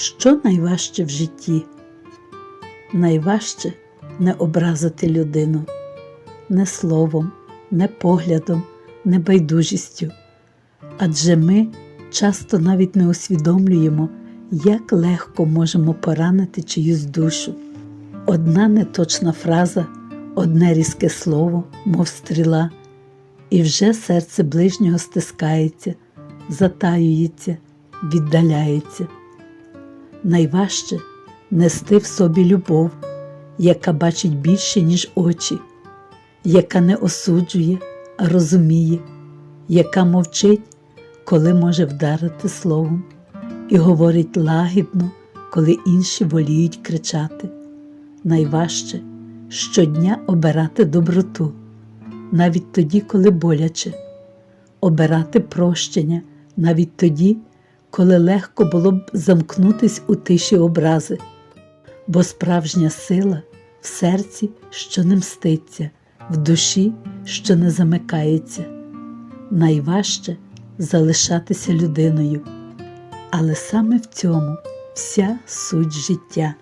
Що найважче в житті? Найважче не образити людину не словом, не поглядом, не байдужістю. Адже ми часто навіть не усвідомлюємо, як легко можемо поранити чиюсь душу. Одна неточна фраза, одне різке слово, мов стріла, і вже серце ближнього стискається, затаюється, віддаляється. Найважче нести в собі любов, яка бачить більше, ніж очі, яка не осуджує, а розуміє, яка мовчить, коли може вдарити словом, і говорить лагідно, коли інші воліють кричати. Найважче щодня обирати доброту, навіть тоді, коли боляче, обирати прощення, навіть тоді, коли легко було б замкнутись у тиші образи, бо справжня сила в серці, що не мститься, в душі, що не замикається. Найважче залишатися людиною, але саме в цьому вся суть життя.